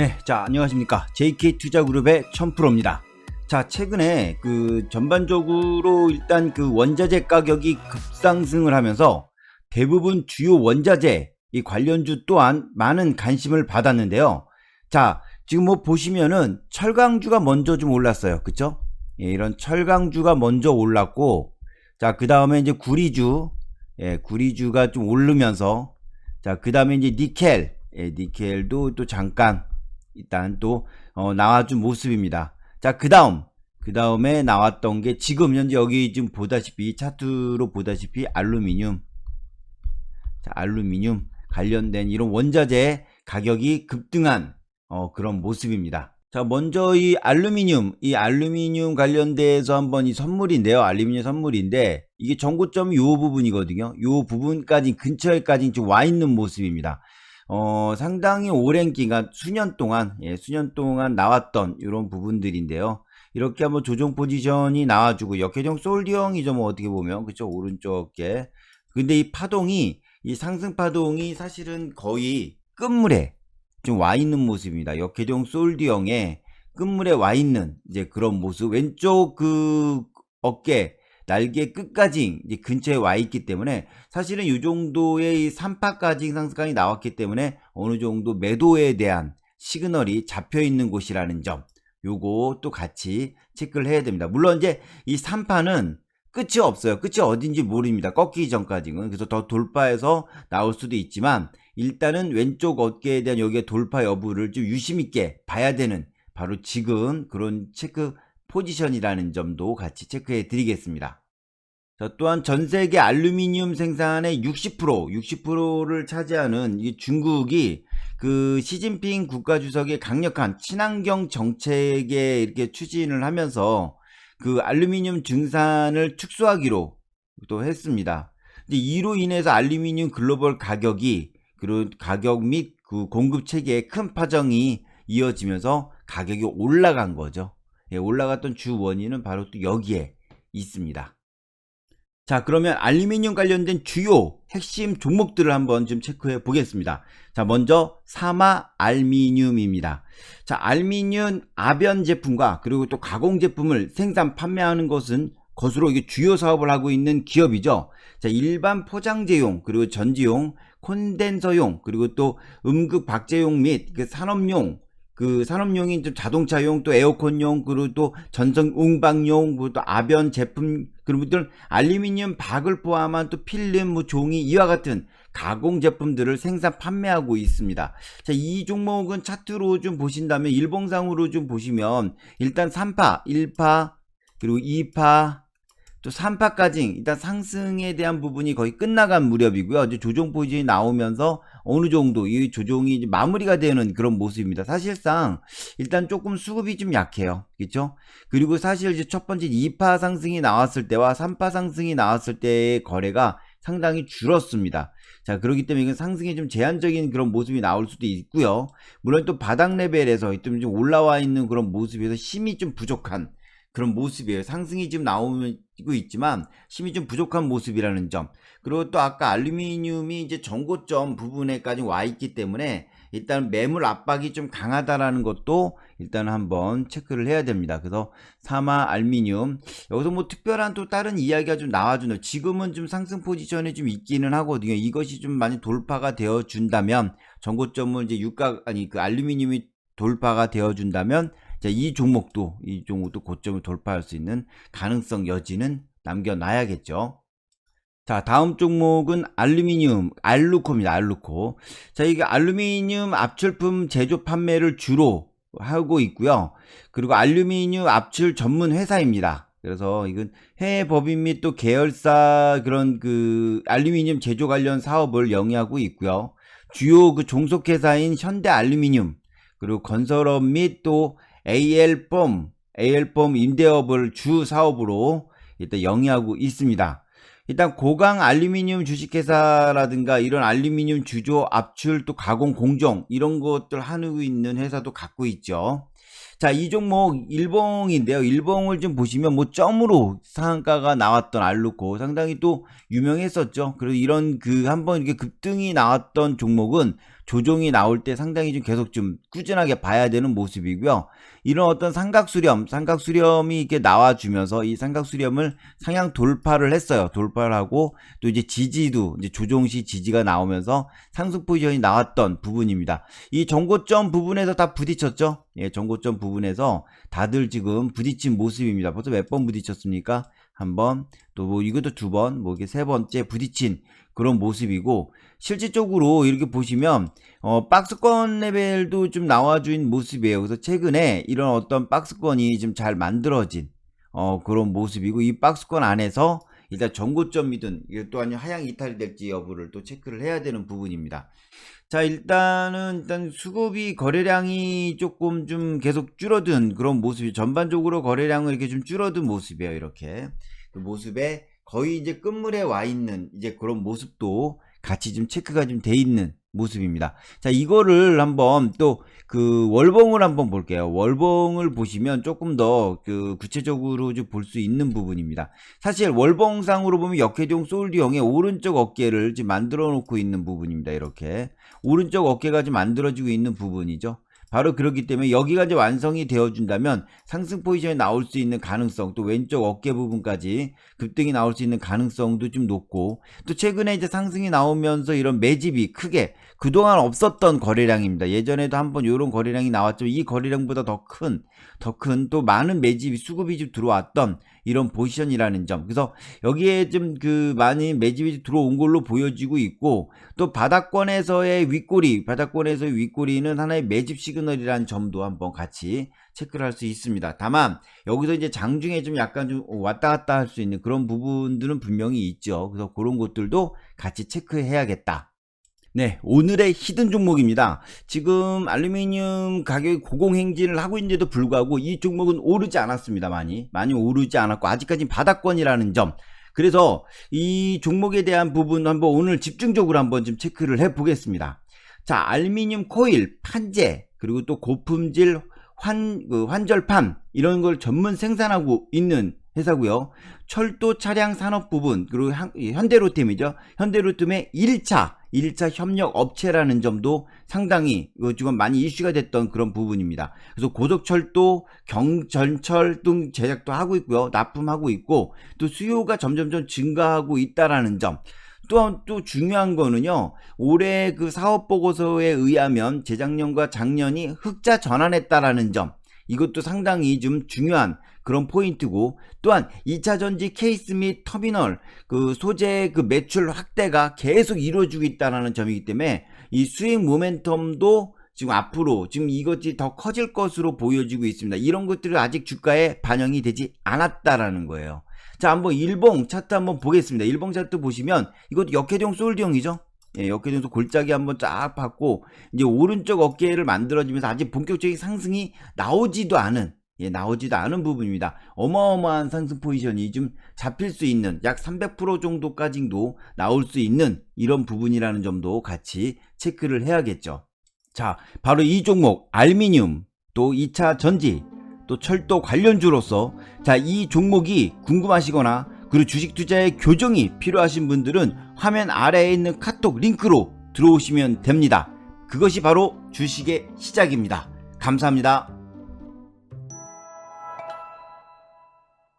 네, 자, 안녕하십니까. JK 투자그룹의 천프로입니다. 자, 최근에 그 전반적으로 일단 그 원자재 가격이 급상승을 하면서 대부분 주요 원자재 이 관련주 또한 많은 관심을 받았는데요. 자, 지금 뭐 보시면은 철강주가 먼저 좀 올랐어요. 그쵸? 예, 이런 철강주가 먼저 올랐고, 자, 그 다음에 이제 구리주, 예, 구리주가 좀 오르면서, 자, 그 다음에 이제 니켈, 예, 니켈도 또 잠깐 일단 또 어, 나와준 모습입니다. 자, 그 다음, 그 다음에 나왔던 게 지금 현재 여기 지금 보다시피 차트로 보다시피 알루미늄, 자, 알루미늄 관련된 이런 원자재 가격이 급등한 어, 그런 모습입니다. 자, 먼저 이 알루미늄, 이 알루미늄 관련돼서 한번 이 선물인데요. 알루미늄 선물인데 이게 전고점이 요 부분이거든요. 요 부분까지 근처에까지 좀와 있는 모습입니다. 어, 상당히 오랜 기간, 수년 동안, 예, 수년 동안 나왔던 이런 부분들인데요. 이렇게 한번 조정 포지션이 나와주고, 역회전 솔디형이죠, 뭐, 어떻게 보면. 그쵸, 오른쪽 어깨. 근데 이 파동이, 이 상승 파동이 사실은 거의 끝물에 좀 와 있는 모습입니다. 역회전 솔디형에 끝물에 와 있는 이제 그런 모습. 왼쪽 그 어깨, 날개 끝까지 이제 근처에 와 있기 때문에 사실은 이 정도의 이 3파까지 상승강이 나왔기 때문에 어느 정도 매도에 대한 시그널이 잡혀 있는 곳이라는 점 요거 또 같이 체크를 해야 됩니다. 물론 이제 이 3파는 끝이 없어요. 끝이 어딘지 모릅니다. 꺾이기 전까지는. 그래서 더 돌파해서 나올 수도 있지만 일단은 왼쪽 어깨에 대한 여기에 돌파 여부를 좀 유심 있게 봐야 되는 바로 지금 그런 체크 포지션이라는 점도 같이 체크해 드리겠습니다. 자, 또한 전 세계 알루미늄 생산의 60%, 60%를 차지하는 이 중국이 그 시진핑 국가주석의 강력한 친환경 정책에 이렇게 추진을 하면서 그 알루미늄 증산을 축소하기로 또 했습니다. 근데 이로 인해서 알루미늄 글로벌 가격이 그리고 가격 및 그 공급 체계에 큰 파정이 이어지면서 가격이 올라간 거죠. 예, 올라갔던 주 원인은 바로 또 여기에 있습니다. 자, 그러면 알루미늄 관련된 주요 핵심 종목들을 한번 좀 체크해 보겠습니다. 자, 먼저 사마 알미늄입니다. 자, 알미늄 아변 제품과 그리고 또 가공 제품을 생산 판매하는 것은 것으로 이게 주요 사업을 하고 있는 기업이죠. 자, 일반 포장재용 그리고 전지용 콘덴서용 그리고 또 음극 박제용 및 그 산업용 그 산업용인 좀 자동차용 또 에어컨용 그리고 또 전성 웅방용 그리고 또 아변 제품 그리고 또 알루미늄 박을 포함한 또 필름 뭐 종이 이와 같은 가공 제품들을 생산 판매하고 있습니다. 자, 이 종목은 차트로 좀 보신다면 일봉상으로 좀 보시면 일단 3파, 1파 그리고 2파 또 3파까지 일단 상승에 대한 부분이 거의 끝나간 무렵이고요. 이제 조정 포지션이 나오면서 어느 정도 이 이제 마무리가 되는 그런 모습입니다. 사실상 일단 조금 수급이 좀 약해요. 그렇죠? 그리고 사실 이제 첫 번째 2파 상승이 나왔을 때와 3파 상승이 나왔을 때의 거래가 상당히 줄었습니다. 자, 그렇기 때문에 이건 상승이 좀 제한적인 그런 모습이 나올 수도 있고요. 물론 또 바닥 레벨에서 좀 올라와 있는 그런 모습에서 힘이 좀 부족한 그런 모습이에요. 상승이 지금 나오고 있지만 힘이 좀 부족한 모습이라는 점. 그리고 또 아까 알루미늄이 이제 전고점 부분에까지 와 있기 때문에 일단 매물 압박이 좀 강하다라는 것도 일단 한번 체크를 해야 됩니다. 그래서 사마 알미늄 여기서 뭐 특별한 또 다른 이야기가 좀 나와주는 지금은 좀 상승 포지션에 좀 있기는 하거든요. 이것이 좀 많이 돌파가 되어 준다면 전고점을 이제 유가 아니 그 알루미늄이 돌파가 되어 준다면 자, 이 종목도 이 종목도 고점을 돌파할 수 있는 가능성 여지는 남겨놔야겠죠. 자, 다음 종목은 알루미늄, 알루코입니다. 알루코. 자, 이게 알루미늄 압출품 제조 판매를 주로 하고 있고요. 그리고 알루미늄 압출 전문 회사입니다. 그래서 이건 해외 법인 및 또 계열사 그런 그 알루미늄 제조 관련 사업을 영위하고 있고요. 주요 그 종속회사인 현대 알루미늄 그리고 건설업 및 또 AL폼, AL폼 임대업을 주 사업으로 일단 영위하고 있습니다. 일단 고강 알루미늄 주식회사라든가 이런 알루미늄 주조 압출 또 가공 공정 이런 것들 하고 있는 회사도 갖고 있죠. 자, 이 종목 일봉인데요. 일봉을 좀 보시면 뭐 점으로 상한가가 나왔던 알루코 상당히 또 유명했었죠. 그리고 이런 그 한번 이렇게 급등이 나왔던 종목은 조정이 나올 때 상당히 좀 계속 좀 꾸준하게 봐야 되는 모습이고요. 이런 어떤 삼각수렴, 삼각수렴이 이렇게 나와주면서 이 삼각수렴을 상향 돌파를 했어요. 돌파를 하고 또 이제 지지도 이제 조정시 지지가 나오면서 상승 포지션이 나왔던 부분입니다. 이 정고점 부분에서 다 부딪혔죠. 예, 정고점 부분에서 다들 지금 부딪힌 모습입니다. 벌써 몇 번 부딪혔습니까? 한 번, 또 뭐 이것도 두 번, 뭐 이게 세 번째 부딪힌 그런 모습이고 실질적으로 이렇게 보시면 어, 박스권 레벨도 좀 나와준 모습이에요. 그래서 최근에 이런 어떤 박스권이 좀 잘 만들어진 어, 그런 모습이고 이 박스권 안에서 일단 전고점이든 이게 또한 하향 이탈이 될지 여부를 또 체크를 해야 되는 부분입니다. 자 일단은 일단 수급이 거래량이 조금 좀 계속 줄어든 그런 모습이 전반적으로 거래량은 이렇게 좀 줄어든 모습이에요. 이렇게 그 모습에 거의 이제 끝물에 와 있는 이제 그런 모습도 같이 좀 체크가 좀 돼 있는 모습입니다. 자, 이거를 한번 또 그 월봉을 한번 볼게요. 월봉을 보시면 조금 더 그 구체적으로 좀 볼 수 있는 부분입니다. 사실 월봉상으로 보면 역회종 솔드형의 오른쪽 어깨를 지금 만들어 놓고 있는 부분입니다. 이렇게 오른쪽 어깨가 지금 만들어지고 있는 부분이죠. 바로 그렇기 때문에 여기가 이제 완성이 되어준다면 상승 포지션에 나올 수 있는 가능성 또 왼쪽 어깨 부분까지 급등이 나올 수 있는 가능성도 좀 높고 또 최근에 이제 상승이 나오면서 이런 매집이 크게 그동안 없었던 거래량입니다. 예전에도 한번 이런 거래량이 나왔죠. 이 거래량보다 더 큰, 더 큰 또 많은 매집이 수급이 좀 들어왔던 이런 포지션이라는 점. 그래서 여기에 좀 그 많이 매집이 들어온 걸로 보여지고 있고 또 바닥권에서의 윗꼬리, 바닥권에서의 윗꼬리는 하나의 매집 시그널이라는 점도 한번 같이 체크를 할 수 있습니다. 다만 여기서 이제 장중에 좀 약간 좀 왔다 갔다 할 수 있는 그런 부분들은 분명히 있죠. 그래서 그런 것들도 같이 체크해야겠다. 네, 오늘의 히든 종목입니다. 지금 알루미늄 가격이 고공행진을 하고 있는데도 불구하고 이 종목은 오르지 않았습니다. 많이. 많이 오르지 않았고 아직까지 바닥권이라는 점. 그래서 이 종목에 대한 부분 한번 오늘 집중적으로 한번 좀 체크를 해 보겠습니다. 자, 알루미늄 코일, 판재, 그리고 또 고품질 환, 그 환절판 이런 걸 전문 생산하고 있는 회사고요. 철도 차량 산업 부분 그리고 현대로템이죠. 현대로템의 1차 1차 협력 업체라는 점도 상당히 지금 많이 이슈가 됐던 그런 부분입니다. 그래서 고속철도, 경전철 등 제작도 하고 있고요. 납품하고 있고 또 수요가 점점점 증가하고 있다라는 점. 또한 또 중요한 거는요. 올해 그 사업 보고서에 의하면 재작년과 작년이 흑자 전환했다라는 점. 이것도 상당히 좀 중요한 그런 포인트고 또한 2차 전지 케이스 및 터미널 그 소재 그 매출 확대가 계속 이루어지고 있다는 점이기 때문에 이 수익 모멘텀도 지금 앞으로 지금 이것이 더 커질 것으로 보여지고 있습니다. 이런 것들이 아직 주가에 반영이 되지 않았다라는 거예요. 자, 한번 일봉 차트 한번 보겠습니다. 일봉 차트 보시면 이것도 역회종 솔드형이죠. 예, 역회전에서 골짜기 한번 쫙 받고 이제 오른쪽 어깨를 만들어지면서 아직 본격적인 상승이 나오지도 않은 예, 나오지도 않은 부분입니다. 어마어마한 상승 포지션이 좀 잡힐 수 있는 약 300% 정도까지도 나올 수 있는 이런 부분이라는 점도 같이 체크를 해야겠죠. 자, 바로 이 종목 알미늄 또 2차 전지 또 철도 관련주로서 자, 이 종목이 궁금하시거나 그리고 주식 투자에 교정이 필요하신 분들은 화면 아래에 있는 카톡 링크로 들어오시면 됩니다. 그것이 바로 주식의 시작입니다. 감사합니다.